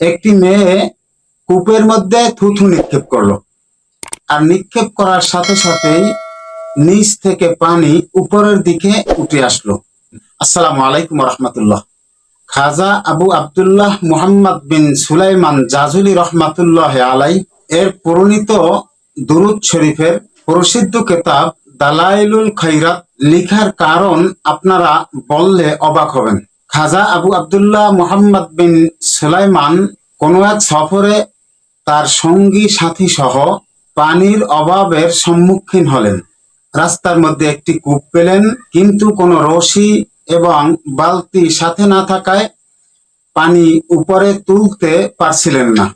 একটি মেয়ে কূপের মধ্যে থুথু নিক্ষেপ করল। আর নিক্ষেপ করার সাথে সাথেই নিচ থেকে পানি উপরের দিকে উঠে আসলো। আসসালামু আলাইকুম রহমতুল্লাহ। খাজা আবু আব্দুল্লাহ মুহাম্মদ বিন সুলাইমান জাজুলি রহমাতুল্লাহ আলাই এর পরিণীত দুরুদ শরীফের প্রসিদ্ধ কেতাব দালাইলুল খৈরাত লিখার কারণ আপনারা বললে অবাক হবেন। খাজা আবু আব্দুল্লাহ মুহাম্মদ বিন সুলাইমান কোনো এক সফরে তার সঙ্গী সাথী সহ পানির অভাবের সম্মুখীন হলেন। রাস্তার মধ্যে একটি কূপ পেলেন, কিন্তু কোনো রশি এবং বালতি সাথে না থাকায় পানি উপরে তুলতে পারছিলেন না।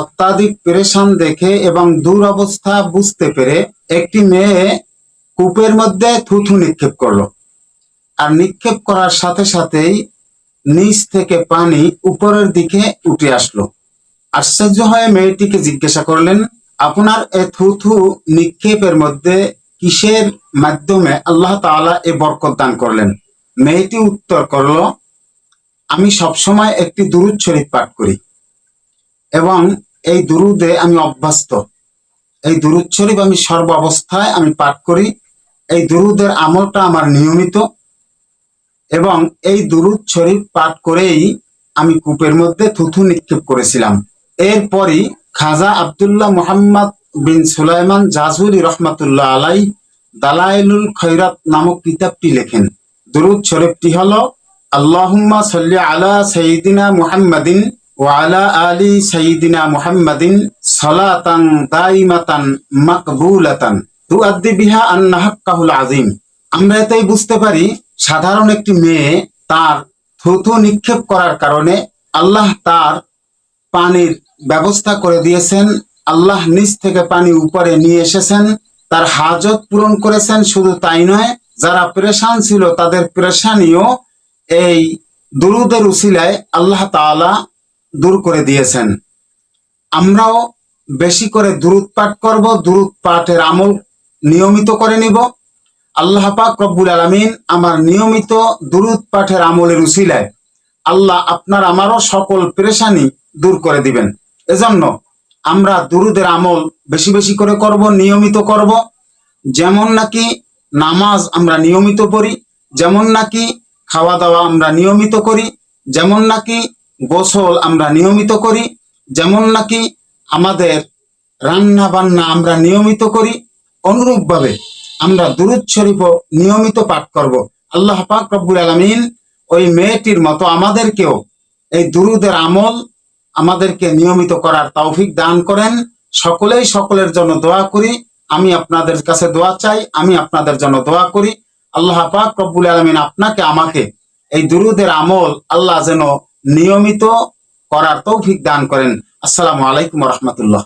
অত্যাধিক পেরেশান দেখে এবং দুরবস্থা বুঝতে পেরে একটি মেয়ে কূপের মধ্যে থুথু নিক্ষেপ করল। আর নিক্ষেপ করার সাথে সাথেই নিচ থেকে পানি উপরের দিকে উঠে আসলো। আশ্চর্য হয়ে মেয়েটিকে জিজ্ঞাসা করলেন, আপনার এ থুথু নিক্ষেপের মধ্যে কিসের মাধ্যমে আল্লাহ তাআলা এ বরকত দান করলেন? মেয়েটি উত্তর করল, আমি সবসময় একটি দুরুদ শরীফ পাঠ করি এবং এই দুরুদে আমি অভ্যস্ত। এই দুরুদ শরীফ আমি সর্ব অবস্থায় আমি পাঠ করি। এই দুরুদের আমলটা আমার নিয়মিত। এবং এই দুরুদ শরীফ পাঠ করেই আমি কূপের মধ্যে থুথু নিক্ষেপ করেছিলাম। এরপরই খাজা আব্দুল্লাহ মুহাম্মদ বিন সুলাইমান জাজুরি রহমাতুল্লাহ আলাই দালাইলুল খৈরাত নামক কিতাবটি লেখেন। দুরুদ শরীফটি হলো, আল্লাহুম্মা সাল্লি আলা সাইয়্যিদিনা মুহাম্মাদিন ওয়া আলা সাইয়্যিদিনা মুহাম্মাদিন সালাতান দাইমাতান মাকবুলাতান। তুআদ্দি বিহা আন্না হাক্কাহুল আযীম। আমরা এতেই বুঝতে পারি সাধারণ একটি মেয়ে তার থুথু নিক্ষেপ করার কারণে আল্লাহ তার পানির ব্যবস্থা করে দিয়েছেন। আল্লাহ নিচ থেকে পানি উপরে নিয়ে এসেছেন। তার হাজত পূরণ করেছেন। শুধু তাই নয়, যারা প্রেশান ছিল তাদের প্রেশানিও এই দুরুদের উসিলায় আল্লাহ তাআলা দূর করে দিয়েছেন। আমরাও বেশি করে দুরুদ পাঠ করব। দুরুদ পাঠের আমল নিয়মিত করে নিব। আল্লাহ পাক রব্বুল আলামিন আমার নিয়মিত দুরুদ পাঠের আমলের উসিলায় আল্লাহ আপনার আমারও সকল পেরেশানি দূর করে দিবেন। এজন্য আমরা দুরুদের আমল বেশি বেশি করে করব, নিয়মিত করব। যেমন নাকি নামাজ আমরা নিয়মিত পড়ি, যেমন নাকি খাওয়া দাওয়া আমরা নিয়মিত করি, যেমন নাকি গোসল আমরা নিয়মিত করি, যেমন নাকি আমাদের রান্না বান্না আমরা নিয়মিত করি। অনুরূপভাবে আমরা দুরুদ শরীফও নিয়মিত পাঠ করব। আল্লাহ পাক রব্বুল আলামিন ওই মেয়েটির মতো আমাদেরকেও এই দুরুদের আমল আমাদেরকে নিয়মিত করার তৌফিক দান করেন। সকলেই সকলের জন্য দোয়া করি। আমি আপনাদের কাছে দোয়া চাই, আমি আপনাদের জন্য দোয়া করি। আল্লাহ পাক রব্বুল আলামিন আপনাকে, আমাকে এই দুরুদের আমল আল্লাহ যেন নিয়মিত করার তৌফিক দান করেন। আসসালামু আলাইকুম রহমতুল্লাহ।